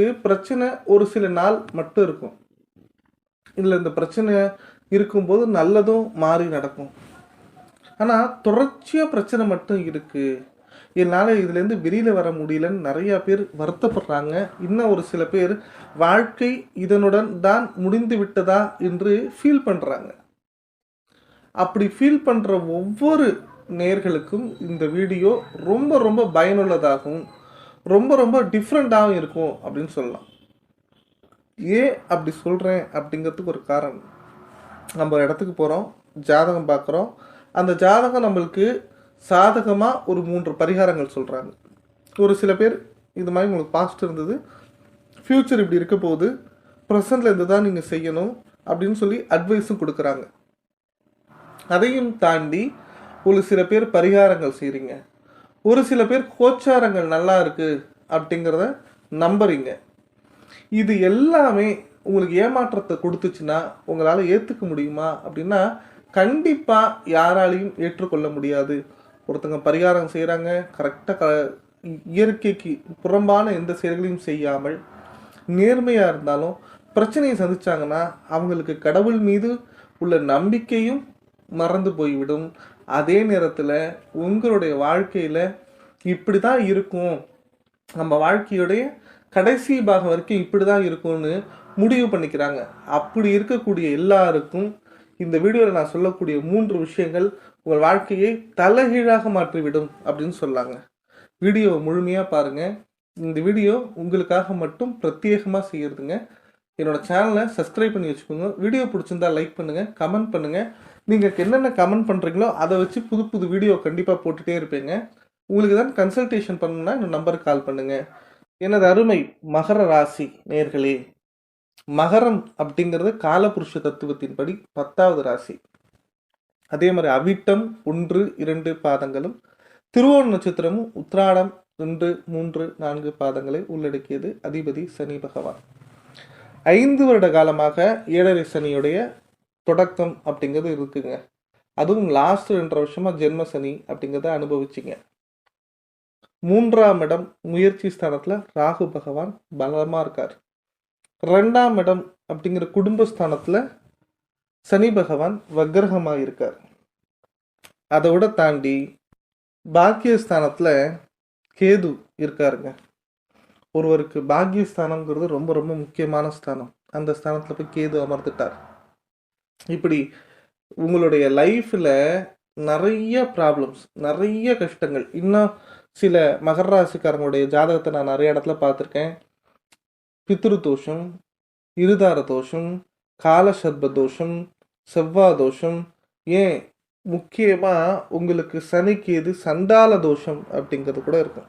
உங்களுக்கு பிரச்சனை ஒரு சில நாள் மட்டும் இருக்கும். இதில் இந்த பிரச்சனை இருக்கும்போது நல்லதும் மாறி நடக்கும். ஆனால் தொடர்ச்சியாக பிரச்சனை மட்டும் இருக்குது என்னால் இதுலேருந்து வெளியில் வர முடியலன்னு நிறையா பேர் வருத்தப்படுறாங்க. இன்னும் ஒரு சில பேர் வாழ்க்கை இதனுடன் தான் முடிந்து விட்டதா என்று ஃபீல் பண்ணுறாங்க அப்படி ஃபீல் பண்ணுற ஒவ்வொரு நேர்களுக்கும் இந்த வீடியோ ரொம்ப ரொம்ப பயனுள்ளதாகும் ரொம்ப ரொம்ப டிஃப்ரெண்ட்டாகவும் இருக்கும் அப்படின்னு சொல்லலாம். ஏன் அப்படி சொல்கிறேன் அப்படிங்கிறதுக்கு ஒரு காரணம். நம்ம ஒரு இடத்துக்கு போகிறோம் ஜாதகம் பார்க்குறோம். அந்த ஜாதகம் நம்மளுக்கு சாதகமாக ஒரு மூன்று பரிகாரங்கள் சொல்கிறாங்க ஒரு சில பேர் இது மாதிரி உங்களுக்கு பாஸ்ட் இருந்தது ஃப்யூச்சர் இப்படி இருக்க போகுது ப்ரெசண்டில் இருந்து தான் நீங்கள் செய்யணும் அப்படின்னு சொல்லி அட்வைஸும் கொடுக்குறாங்க. அதையும் தாண்டி ஒரு சில பேர் பரிகாரங்கள் செய்கிறீங்க ஒரு சில பேர் கோச்சாரங்கள் நல்லா இருக்கு அப்படிங்கிறத நம்புறீங்க. இது எல்லாமே உங்களுக்கு ஏமாற்றத்தை கொடுத்துச்சுன்னா உங்களால் ஏற்றுக்க முடியுமா? அப்படின்னா கண்டிப்பாக யாராலையும் ஏற்றுக்கொள்ள முடியாது. ஒருத்தங்க பரிகாரம் செய்கிறாங்க கரெக்டாக க இயற்கைக்கு புறம்பான எந்த செயல்களையும் செய்யாமல் நேர்மையாக இருந்தாலும் பிரச்சனையை சந்திச்சாங்கன்னா அவங்களுக்கு கடவுள் மீது உள்ள நம்பிக்கையும் மறந்து போய்விடும். அதே நேரத்தில் உங்களுடைய வாழ்க்கையில் இப்படி தான் இருக்கும். நம்ம வாழ்க்கையுடைய கடைசி பாகம் வரைக்கும் இப்படி தான் இருக்கும்னு முடிவு பண்ணிக்கிறாங்க. அப்படி இருக்கக்கூடிய எல்லாருக்கும் இந்த வீடியோவில் நான் சொல்லக்கூடிய மூன்று விஷயங்கள் உங்கள் வாழ்க்கையை தலைகீழாக மாற்றிவிடும் அப்படின்னு சொல்லாங்க வீடியோவை முழுமையாக பாருங்கள் இந்த வீடியோ உங்களுக்காக மட்டும் பிரத்யேகமாக செய்கிறதுங்க என்னோடய சேனலை சப்ஸ்கிரைப் பண்ணி வச்சுக்கோங்க. வீடியோ பிடிச்சிருந்தா லைக் பண்ணுங்கள் கமெண்ட் பண்ணுங்கள் நீங்கள் என்னென்ன கமெண்ட் பண்ணுறீங்களோ அதை வச்சு புது புது வீடியோ கண்டிப்பாக போட்டுகிட்டே இருப்பேங்க. உங்களுக்கு தான் கன்சல்டேஷன் பண்ணணும்னா இந்த நம்பருக்கு கால் பண்ணுங்கள் எனது அருமை மகர ராசி நேர்களே மகரம் அப்படிங்கிறது காலபுருஷ தத்துவத்தின்படி பத்தாவது ராசி. அதே மாதிரி அவிட்டம் ஒன்று இரண்டு பாதங்களும் திருவோண நட்சத்திரமும் உத்ராடம் ரெண்டு மூன்று நான்கு பாதங்களை உள்ளடக்கியது அதிபதி சனி பகவான். ஐந்து வருட காலமாக ஏழரை சனியுடைய தொடக்கம் அப்படிங்கிறது இருக்குங்க. அதுவும் லாஸ்ட் ரெண்டரை வருஷமா ஜென்ம சனி அப்படிங்கிறத அனுபவிச்சிங்க. மூன்றாம் இடம் முயற்சி ஸ்தானத்துல ராகு பகவான் பலமா இருக்கார். ரெண்டாம் இடம் அப்படிங்கிற குடும்பஸ்தானத்துல சனி பகவான் வக்ரகமா இருக்கார். அதை விட தாண்டி பாக்கியஸ்தானத்துல கேது இருக்காருங்க. ஒருவருக்கு பாக்கியஸ்தானம்ங்கிறது ரொம்ப ரொம்ப முக்கியமான ஸ்தானம். அந்த ஸ்தானத்தில் போய் கேது அமர்ந்துட்டார். இப்படி உங்களுடைய லைஃப்பில் நிறைய ப்ராப்ளம்ஸ் நிறைய கஷ்டங்கள். இன்னும் சில மகர ராசிக்காரங்களுடைய ஜாதகத்தை நான் நிறைய இடத்துல பார்த்துருக்கேன். பித்ரு தோஷம் இருதார தோஷம் காலசர்ப தோஷம் செவ்வாய் தோஷம். ஏன்? முக்கியமாக உங்களுக்கு சனிக்கு எது சண்டால தோஷம் அப்படிங்கிறது கூட இருக்கும்.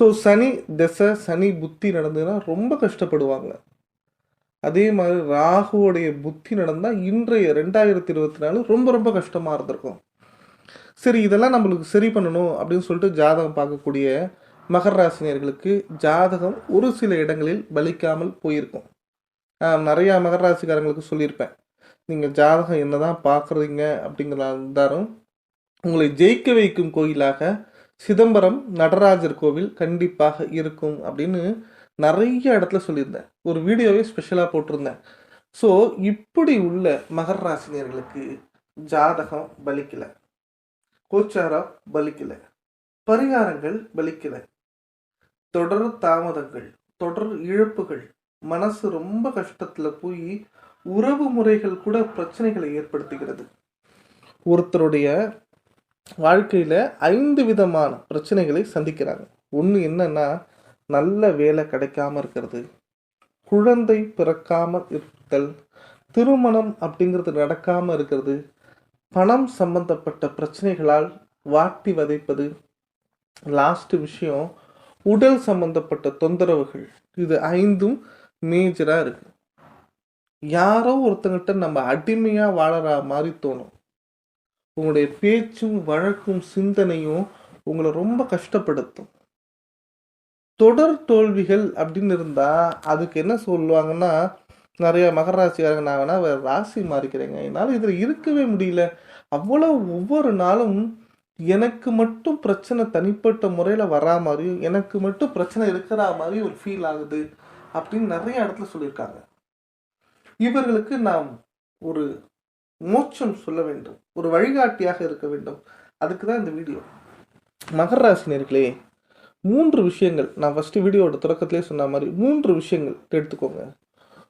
ஸோ சனி திசை சனி புத்தி நடந்ததுன்னா ரொம்ப கஷ்டப்படுவாங்க. அதே மாதிரி ராகுவோடைய புத்தி நடந்தால் இன்றைய ரெண்டாயிரத்தி இருபத்தி நாலு ரொம்ப ரொம்ப கஷ்டமாக இருந்திருக்கும். சரி இதெல்லாம் நம்மளுக்கு சரி பண்ணணும் அப்படின்னு சொல்லிட்டு ஜாதகம் பார்க்கக்கூடிய மகர ராசினியர்களுக்கு ஜாதகம் ஒரு சில இடங்களில் பலிக்காமல் போயிருக்கும். நான் நிறையா மகர ராசிக்காரங்களுக்கு சொல்லியிருப்பேன். நீங்கள் ஜாதகம் என்ன தான் பார்க்குறீங்க அப்படிங்கிறதா இருந்தாலும் உங்களை ஜெயிக்க வைக்கும் கோயிலாக சிதம்பரம் நடராஜர் கோவில் கண்டிப்பாக இருக்கும் அப்படின்னு நிறைய இடத்துல சொல்லியிருந்தேன். ஒரு வீடியோவே ஸ்பெஷலாக போட்டிருந்தேன். ஸோ இப்படி உள்ள மகர ராசினியர்களுக்கு ஜாதகம் பலிக்கலை. கோச்சாரம் பலிக்கலை. பரிகாரங்கள் பலிக்கலை. தொடர் தாமதங்கள் தொடர் இழப்புகள் மனசு ரொம்ப கஷ்டத்தில் போய் உறவு முறைகள் கூட பிரச்சனைகளை ஏற்படுத்துகிறது. ஒருத்தருடைய வாழ்க்கையில் ஐந்து விதமான பிரச்சனைகளை சந்திக்கிறாங்க. ஒன்று என்னன்னா நல்ல வேலை கிடைக்காம இருக்கிறது. குழந்தை பிறக்காமல் இருத்தல் திருமணம் அப்படிங்கிறது நடக்காம இருக்கிறது. பணம் சம்பந்தப்பட்ட பிரச்சனைகளால் வாட்டி வதைப்பது. லாஸ்ட் விஷயம் உடல் சம்பந்தப்பட்ட தொந்தரவுகள். இது ஐந்தும் மேஜரா இருக்கு. யாரோ ஒருத்தங்கிட்ட நம்ம அடிமையா வாழற மாதிரி தோணும். உங்களுடைய பேச்சும் வழக்கும் சிந்தனையும் உங்களை ரொம்ப கஷ்டப்படுத்தும். தொடர் தோல்விகள் அப்படின்னு இருந்தால் அதுக்கு என்ன சொல்லுவாங்கன்னா நிறைய மகர ராசிக்காரங்க நான் வேறு ராசி மாறிக்கிறேங்க. என்னால் இதில் இருக்கவே முடியல. அவ்வளோ ஒவ்வொரு நாளும் எனக்கு மட்டும் பிரச்சனை தனிப்பட்ட முறையில் வரா மாதிரியும் எனக்கு மட்டும் பிரச்சனை இருக்கிற மாதிரி ஒரு ஃபீல் ஆகுது அப்படின்னு நிறைய இடத்துல சொல்லியிருக்காங்க. இவர்களுக்கு நாம் ஒரு மோட்சம் சொல்ல வேண்டும். ஒரு வழிகாட்டியாக இருக்க வேண்டும். அதுக்கு தான் இந்த வீடியோ. மகர ராசினியர்களே மூன்று விஷயங்கள். நான் ஃபஸ்ட்டு வீடியோவோட தொடக்கத்திலே சொன்ன மாதிரி மூன்று விஷயங்கள் எடுத்துக்கோங்க.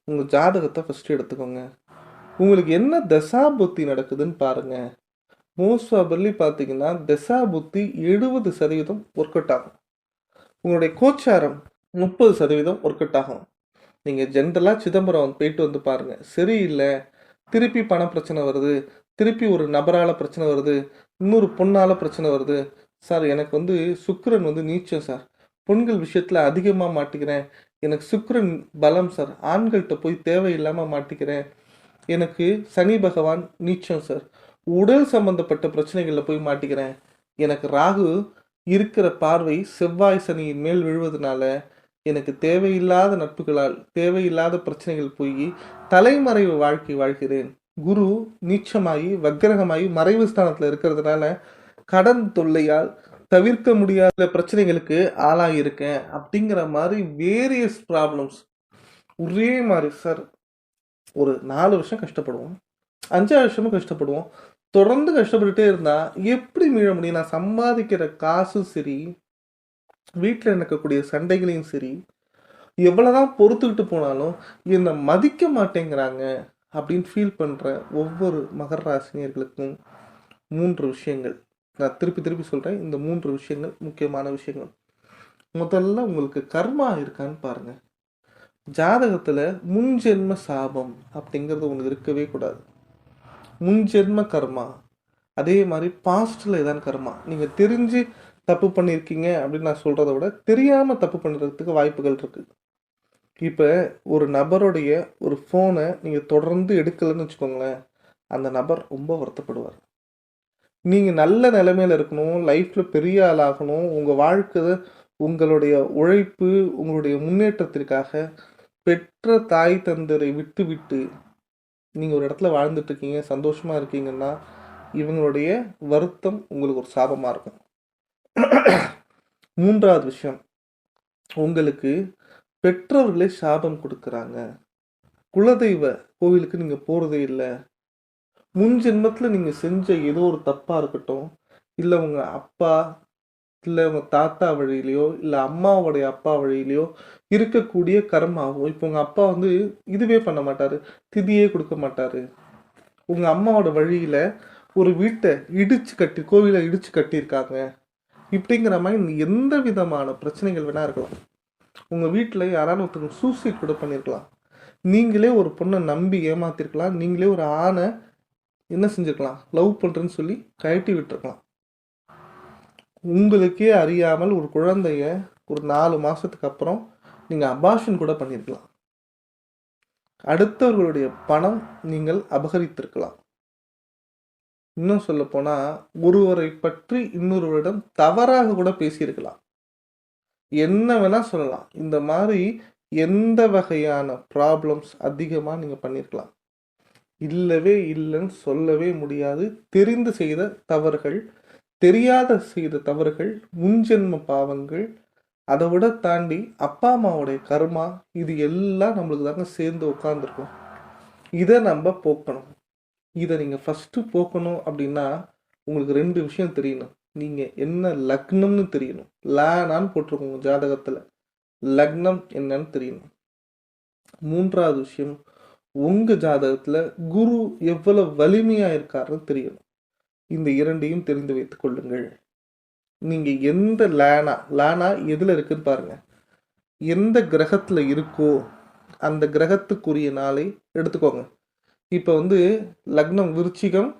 உங்கள் ஜாதகத்தை ஃபஸ்ட்டு எடுத்துக்கோங்க. உங்களுக்கு என்ன தசா புத்தி நடக்குதுன்னு பாருங்க. மோஸ்ட் ப்ராபர்லி பார்த்தீங்கன்னா தசா புத்தி எழுபது சதவீதம் ஒர்க் அவுட் ஆகும். உங்களுடைய கோச்சாரம் முப்பது சதவீதம் ஒர்க் அவுட் ஆகும். நீங்கள் ஜென்ரலாக சிதம்பரம் போயிட்டு வந்து பாருங்க. சரியில்லை. திருப்பி பண பிரச்சனை வருது. திருப்பி ஒரு நபரால் பிரச்சனை வருது. இன்னொரு பொண்ணால் பிரச்சனை வருது. சார் எனக்கு வந்து சுக்கிரன் வந்து நீச்சம் சார். பெண்கள் விஷயத்தில் அதிகமாக மாட்டிக்கிறேன். எனக்கு சுக்கிரன் பலம் சார். ஆண்கள்கிட்ட போய் தேவையில்லாமல் மாட்டிக்கிறேன். எனக்கு சனி பகவான் நீச்சம் சார். உடல் சம்பந்தப்பட்ட பிரச்சனைகளில் போய் மாட்டிக்கிறேன். எனக்கு ராகு இருக்கிற பார்வை செவ்வாய் சனியின் மேல் விழுவதனால எனக்கு தேவையில்லாத நட்புகளால் தேவையில்லாத பிரச்சனைகள் போய் தலைமறைவு வாழ்க்கை வாழ்கிறேன். குரு நீச்சமாகி வக்கிரகமாகி மறைவு ஸ்தானத்தில் இருக்கிறதுனால கடன் தொல்லையால் தவிர்க்க முடியாத பிரச்சனைகளுக்கு ஆளாகியிருக்கேன் அப்படிங்கிற மாதிரி வேரியஸ் ப்ராப்ளம்ஸ் ஒரே மாதிரி சார் ஒரு நாலு வருஷம் கஷ்டப்படுவோம். அஞ்சாறு வருஷமும் கஷ்டப்படுவோம். தொடர்ந்து கஷ்டப்பட்டுட்டே இருந்தால் எப்படி மீழ முடியும்? நான் சம்பாதிக்கிற காசும் சரி வீட்டில் நடக்கக்கூடிய சண்டைகளையும் சரி எவ்வளோதான் பொறுத்துக்கிட்டு போனாலும் என்னை மதிக்க மாட்டேங்கிறாங்க அப்படின்னு ஃபீல் பண்ணுற ஒவ்வொரு மகர ராசினியர்களுக்கும் மூன்று விஷயங்கள். நான் திருப்பி திருப்பி சொல்கிறேன் இந்த மூன்று விஷயங்கள் முக்கியமான விஷயங்கள். முதல்ல உங்களுக்கு கர்மா இருக்கான்னு பாருங்கள் ஜாதகத்தில் முன்ஜென்ம சாபம் அப்படிங்கிறது ஒன்று இருக்கவே கூடாது. முன்ஜென்ம கர்மா. அதே மாதிரி பாஸ்டில் இதான் கர்மா. நீங்கள் தெரிஞ்சு தப்பு பண்ணியிருக்கீங்க அப்படின்னு நான் சொல்கிறத விட தெரியாமல் தப்பு பண்ணுறதுக்கு வாய்ப்புகள் இருக்குது இப்போ ஒரு நபருடைய ஒரு ஃபோனை நீங்கள் தொடர்ந்து எடுக்கலைன்னு வச்சுக்கோங்களேன் அந்த நபர் ரொம்ப வருத்தப்படுவார். நீங்கள் நல்ல நிலைமையில் இருக்கணும் லைஃப்பில் பெரிய ஆளாகணும் உங்கள் வாழ்க்கை உங்களுடைய உழைப்பு உங்களுடைய முன்னேற்றத்திற்காக பெற்ற தாய் தந்தரை விட்டு விட்டு நீங்கள் ஒரு இடத்துல வாழ்ந்துட்டுருக்கீங்க சந்தோஷமாக இருக்கீங்கன்னா இவங்களுடைய வருத்தம் உங்களுக்கு ஒரு சாபமாக இருக்கும். மூன்றாவது விஷயம் உங்களுக்கு பெற்றோர்களே சாபம் கொடுக்குறாங்க. குலதெய்வ கோவிலுக்கு நீங்கள் போகிறதே இல்லை. முன் ஜென்மத்தில் நீங்கள் செஞ்ச ஏதோ ஒரு தப்பாக இருக்கட்டும் இல்லை உங்கள் அப்பா இல்லை உங்கள் தாத்தா வழியிலையோ இல்லை அம்மாவோடைய அப்பா வழியிலையோ இருக்கக்கூடிய கர்மாவோ இப்போ உங்கள் அப்பா வந்து இதுவே பண்ண மாட்டார் திதியே கொடுக்க மாட்டார். உங்கள் அம்மாவோட வழியில் ஒரு வீட்டை இடிச்சு கட்டி கோவிலை இடிச்சு கட்டியிருக்காங்க. இப்படிங்கிற மாதிரி எந்த விதமான பிரச்சனைகள் வேணா இருக்கலாம். உங்கள் வீட்டில் யாராவது ஒருத்தவங்க சூசைட் கூட பண்ணியிருக்கலாம் நீங்களே ஒரு பொண்ணை நம்பி ஏமாத்திருக்கலாம். நீங்களே ஒரு ஆணை என்ன செஞ்சுருக்கலாம்? லவ் பண்ணுறேன்னு சொல்லி கழட்டி விட்டுருக்கலாம். உங்களுக்கே அறியாமல் ஒரு குழந்தைய ஒரு நாலு மாதத்துக்கு அப்புறம் நீங்கள் அபாஷன் கூட பண்ணியிருக்கலாம் அடுத்தவர்களுடைய பணம் நீங்கள் அபகரித்திருக்கலாம். இன்னும் சொல்ல போனால் ஒருவரை பற்றி இன்னொருவரிடம் தவறாக கூட பேசியிருக்கலாம். என்ன வேணா சொல்லலாம். இந்த மாதிரி எந்த வகையான ப்ராப்ளம்ஸ் அதிகமாக நீங்கள் பண்ணியிருக்கலாம் இல்லவே இல்லைன்னு சொல்லவே முடியாது. தெரிந்து செய்த தவறுகள் தெரியாத செய்த தவறுகள் முன்ஜென்ம பாவங்கள் அதை விட தாண்டி அப்பா அம்மாவுடைய கர்மா இது எல்லாம் நம்மளுக்கு தாங்க சேர்ந்து உட்காந்துருக்கும் இதை நம்ம போக்கணும். இதை நீங்கள் ஃபஸ்ட்டு போக்கணும் அப்படின்னா உங்களுக்கு ரெண்டு விஷயம் தெரியணும். நீங்கள் என்ன லக்னம்னு தெரியணும். லேனான்னு போட்டிருக்கோங்க ஜாதகத்தில். லக்னம் என்னன்னு தெரியணும். மூன்றாவது விஷயம் உங்கள் ஜாதகத்தில் குரு எவ்வளவு வலிமையாக இருக்காருன்னு தெரியணும். இந்த இரண்டையும் தெரிந்து வைத்துக் கொள்ளுங்கள். நீங்கள் எந்த லேனா லேனா எதில் இருக்குன்னு பாருங்க. எந்த கிரகத்தில் இருக்கோ அந்த கிரகத்துக்குரிய நாளை எடுத்துக்கோங்க. இப்போ வந்து லக்னம் விருச்சிகம்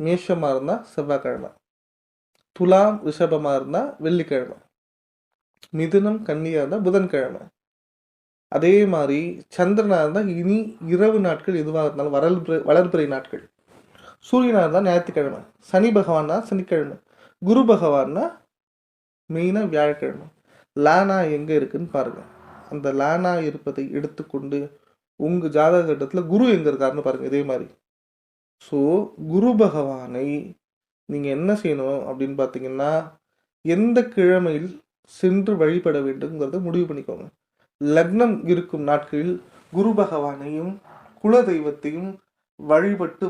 மேஷமாக இருந்தால் செவ்வாய்க்கிழமை. துலாம் ரிஷபமாக இருந்தால் வெள்ளிக்கிழமை. மிதுனம் கன்னியாக இருந்தால் புதன்கிழமை. அதே மாதிரி சந்திரனாக இருந்தால் இனி இரவு நாட்கள் எதுவாக இருந்தாலும் வளர்பிறை வளர்பிறை நாட்கள். சூரியனாக இருந்தால் ஞாயிற்றுக்கிழமை. சனி பகவான்னா சனிக்கிழமை. குரு பகவான்னா மெயினாக வியாழக்கிழமை. லானா எங்கே இருக்குன்னு பாருங்கள் அந்த லானா இருப்பதை எடுத்துக்கொண்டு உங்கள் ஜாதக கட்டத்தில் குரு எங்கே இருக்காருன்னு பாருங்கள் இதே மாதிரி. ஸோ குரு பகவானை நீங்கள் என்ன செய்யணும் அப்படின்னு பார்த்தீங்கன்னா எந்த கிழமையில் சென்று வழிபட வேண்டும்ங்கிறத முடிவு பண்ணிக்கோங்க. லக்னம் இருக்கும் நாட்களில் குரு பகவானையும் குல தெய்வத்தையும் வழிபட்டு